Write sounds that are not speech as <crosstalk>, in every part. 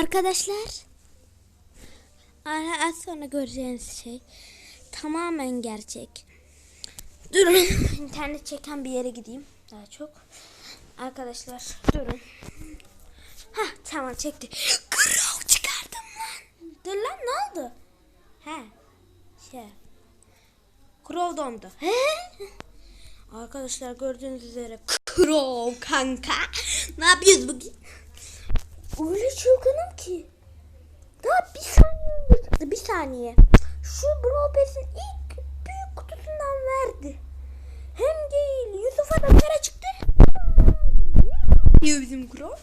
Arkadaşlar az sonra göreceğiniz şey tamamen gerçek. Durun <laughs> internet çeken bir yere gideyim daha çok. Arkadaşlar durun. Ha tamam çekti. Crow çıkardım lan. Dur lan ne oldu? He şey. Crow dondu. He? Arkadaşlar gördüğünüz üzere Crow kanka. Ne yapıyoruz bugün? Öyle çılgınım ki. Daha bir saniye önce çıktı. Bir saniye. Şu Brawl Pass'in ilk büyük kutusundan verdi. Hem değil. Yusuf'a da kara çıktı. Diyor bizim Crow.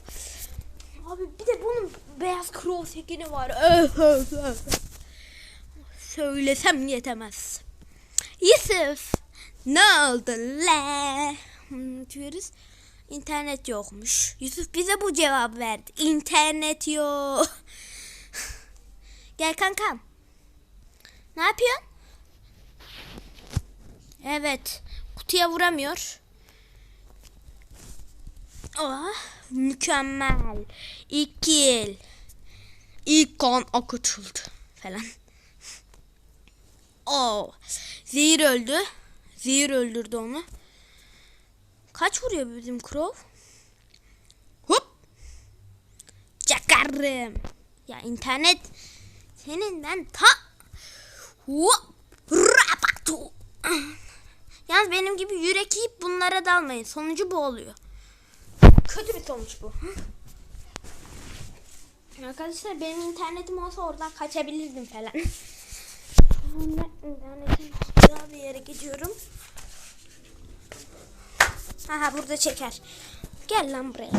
Abi bir de bunun beyaz Crow sekini var. Söylesem yetemez. Yusuf. Ne oldu le? Diyoruz. İnternet yokmuş. Yusuf bize bu cevap verdi. İnternet yok. <laughs> Gel kankam. Ne yapıyorsun? Evet. Kutuya vuramıyor. Oh, mükemmel. İlk kill. İlk kan akıtıldı falan. <laughs> Oh. Zehir öldü. Zehir öldürdü onu. Kaç vuruyor bizim Crow? Hop. Çakarım. Ya internet senin ben ta Hop. Rapatu. Yalnız benim gibi yürek yiyip bunlara dalmayın. Sonucu bu oluyor. Kötü bir sonuç bu. Arkadaşlar benim internetim olsa oradan kaçabilirdim falan. <laughs> İnternetim daha bir yere gidiyorum. Aha burada çeker. Gel lan buraya.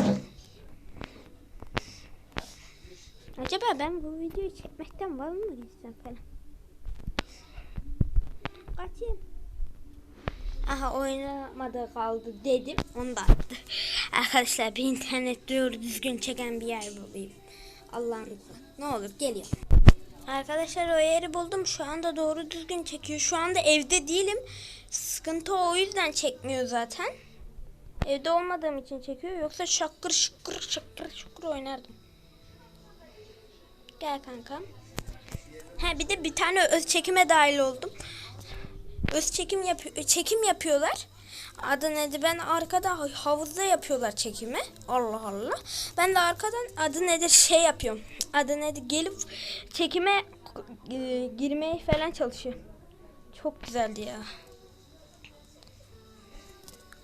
Acaba ben bu videoyu çekmekten var mı gitsem falan. Kaçayım. Aha oynamadı kaldı dedim. Onu da attı. Arkadaşlar bir internet doğru düzgün çeken bir yer bulayım. İzniyle. Ne olur geliyor. Arkadaşlar o yeri buldum. Şu anda doğru düzgün çekiyor. Şu anda evde değilim. Sıkıntı o yüzden çekmiyor zaten. Evde olmadığım için çekiyor. Yoksa şakır şıkır şıkır şıkır oynardım. Gel kankam. Ha bir de bir tane öz çekime dahil oldum. Öz çekim yapıyor çekim yapıyorlar. Adı nedir? Ben arkada havuzda yapıyorlar çekimi. Allah Allah. Ben de arkadan adı nedir şey yapıyorum. Adı nedir? Gelip çekime e, girmeye falan çalışıyor. Çok güzeldi ya.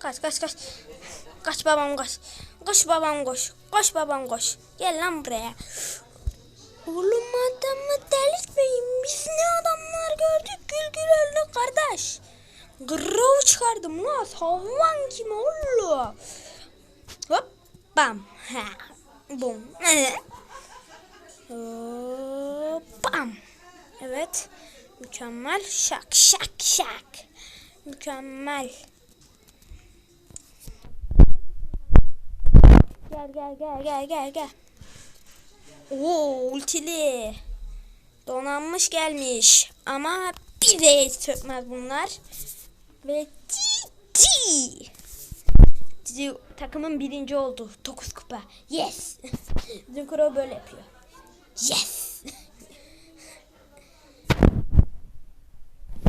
Kaç kaç kaç. Kaç babam kaç. Koş babam koş. Koş babam koş. Gel lan buraya. Oğlum adamı delirtmeyin. Biz ne adamlar gördük gül gül kardeş. Grov çıkardım lan. Savan kim oğlum? Hop bam. Ha. Bum. Hop bam. Evet. Mükemmel. Şak şak şak. Mükemmel. Gel gel gel gel gel gel. Oo ultili. Donanmış gelmiş. Ama bir de sökmez bunlar. Ve GG. Takımın birinci oldu. 9 kupa. Yes. <laughs> Bizim kuro böyle yapıyor. Yes.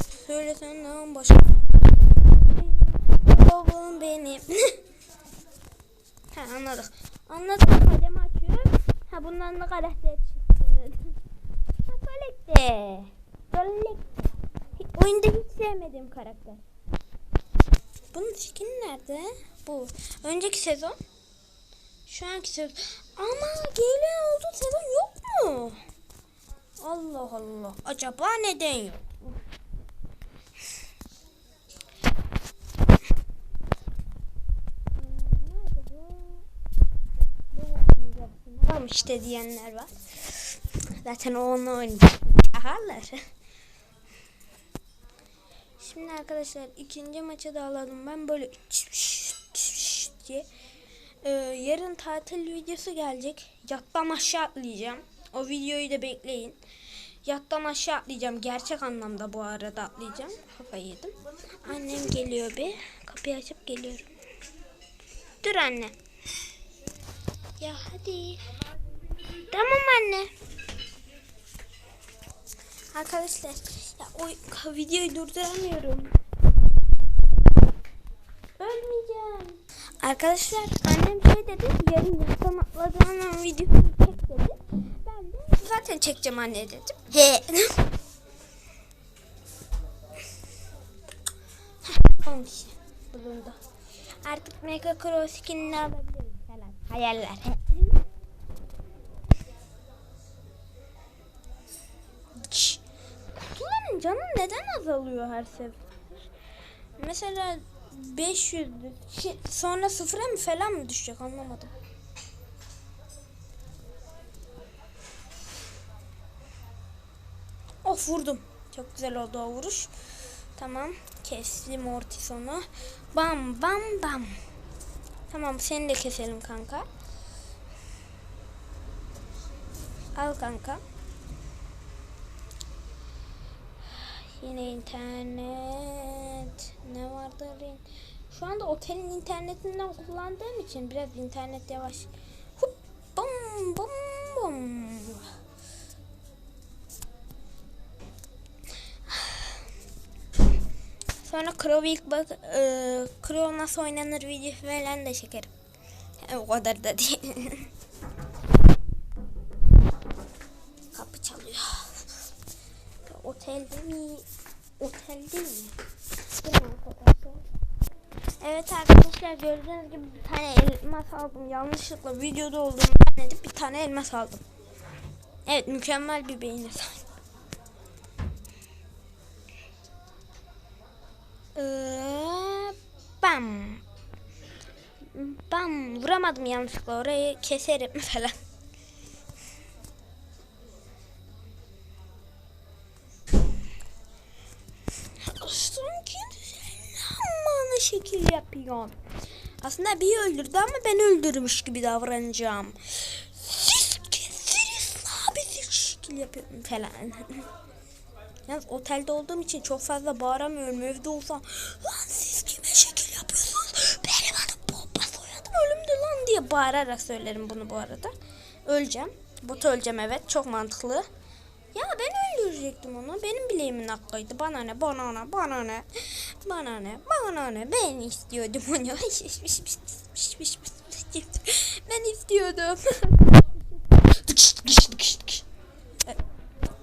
<laughs> Söylesen lan başka. Babam benim. <laughs> ha anladık. Anladık. Kalemi açıyor. Ha bundan da karakter çıktı. <laughs> Ha Colette. Colette. Oyunda hiç sevmediğim karakter. Bunun skin nerede? Bu. Önceki sezon. Şu anki sezon. Ama gelen olduğu sezon yok mu? Allah Allah. Acaba neden yok? Nerede bu? Tamam işte diyenler var. Zaten onunla oynayacak. Aharlar. <laughs> Şimdi arkadaşlar ikinci maça da alalım. Ben böyle diye. Ee, yarın tatil videosu gelecek. Yattan aşağı atlayacağım. O videoyu da bekleyin. Yattan aşağı atlayacağım. Gerçek anlamda bu arada atlayacağım. Kafayı yedim. Annem geliyor bir. Kapıyı açıp geliyorum. Dur anne. Ya hadi. Tamam anne. Arkadaşlar ya o videoyu durduramıyorum. Ölmeyeceğim. Arkadaşlar annem şey dedi yarın yastan atladığım videoyu çek dedi. Ben de zaten çekeceğim anne dedim. He. 10 kişi bulundu. Artık Mega Crow skinini alabiliriz falan. Hayaller. Kutuların canı neden azalıyor her sefer? Mesela 500 şey, sonra sıfıra mı falan mı düşecek anlamadım. Of vurdum. Çok güzel oldu o vuruş. Tamam. Kestim Mortison'u. Bam bam bam. Tamam seni de keselim kanka. Al kanka. Yine internet. Ne vardır? Şu anda otelin internetinden kullandığım için biraz internet yavaş. Hup, bam bam bam. Sonra Crow ilk bak e, Crow nasıl oynanır video falan da çekerim. Yani o kadar da değil. <laughs> Kapı çalıyor. Otelde mi? Otelde mi? Değil mi? Evet arkadaşlar gördüğünüz gibi bir tane elmas aldım. Yanlışlıkla videoda olduğumu zannedip bir tane elmas aldım. Evet mükemmel bir beyine. Ee, bam. Bam. Vuramadım yanlışlıkla. Orayı keserim <laughs> falan. Sanki bana şekil yapıyor. Aslında bir öldürdü ama ben öldürmüş gibi davranacağım. Siz kesiniz abi şekil yapıyorum falan. <laughs> Yalnız otelde olduğum için çok fazla bağıramıyorum. Evde olsam lan siz kime şekil yapıyorsunuz? Benim adım bomba soyadım ölümdü lan diye bağırarak söylerim bunu bu arada. Öleceğim. Botu öleceğim evet. Çok mantıklı. Ya ben öldürecektim onu. Benim bileğimin hakkıydı. Bana ne, bana ne, bana ne, bana ne, bana ne. Ben istiyordum onu. ben istiyordum.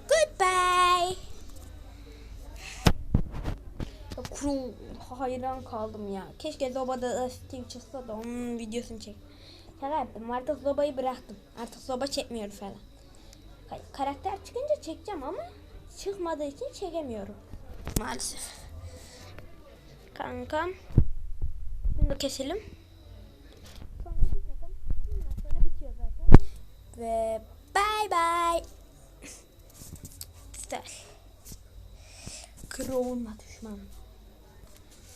Goodbye. Kuru hayran kaldım ya. Keşke Zoba'da Steve çıksa da onun videosunu çek. Yaptım. Artık Zoba'yı bıraktım. Artık Zoba çekmiyorum falan. Karakter çıkınca çekeceğim ama çıkmadığı için çekemiyorum. Maalesef. Kankam. Bunu da keselim. Ve bye bye. Güzel. Krovunla düşman.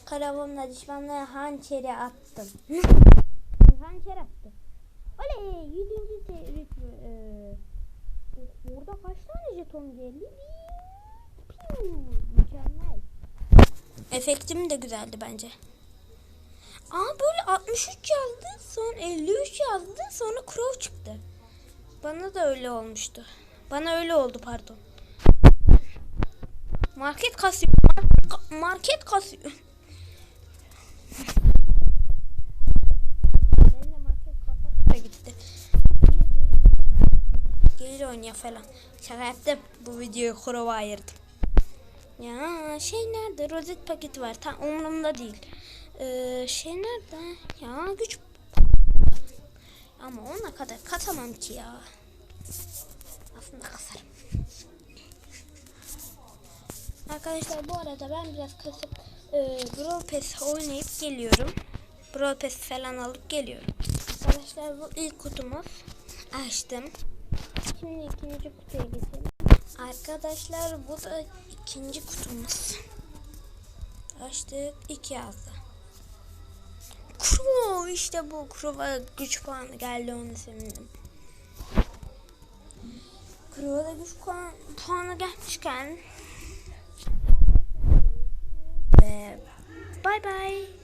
Kravunla düşmanlığa hançeri attım. <laughs> hançer attı. Oley! Yüzüncü seri. Ee, Burada kaç tane jeton geldi? Mükemmel. Efektim de güzeldi bence. Aa böyle 63 yazdı, sonra 53 yazdı, sonra Crow çıktı. Bana da öyle olmuştu. Bana öyle oldu pardon. Market kasıyor. Market kasıyor. Gitti gelir oynuyor falan. Şaka yaptım. Bu videoyu kurova ayırdım. Ya şey nerede? Rozet paketi var. Tam umurumda değil. Ee, şey nerede? Ya güç ama ona kadar katamam ki ya. Aslında kasarım. Arkadaşlar bu arada ben biraz kasıp e, Brawl Pass oynayıp geliyorum. Brawl Pass falan alıp geliyorum. Arkadaşlar bu ilk kutumuz. Açtım. Şimdi ikinci kutuya geçelim. Arkadaşlar bu da ikinci kutumuz. Açtık. iki yazdı. Kuro işte bu. Kuro'ya güç puanı geldi onu sevindim. Kuro'da güç puan, puanı gelmişken ve bye bye.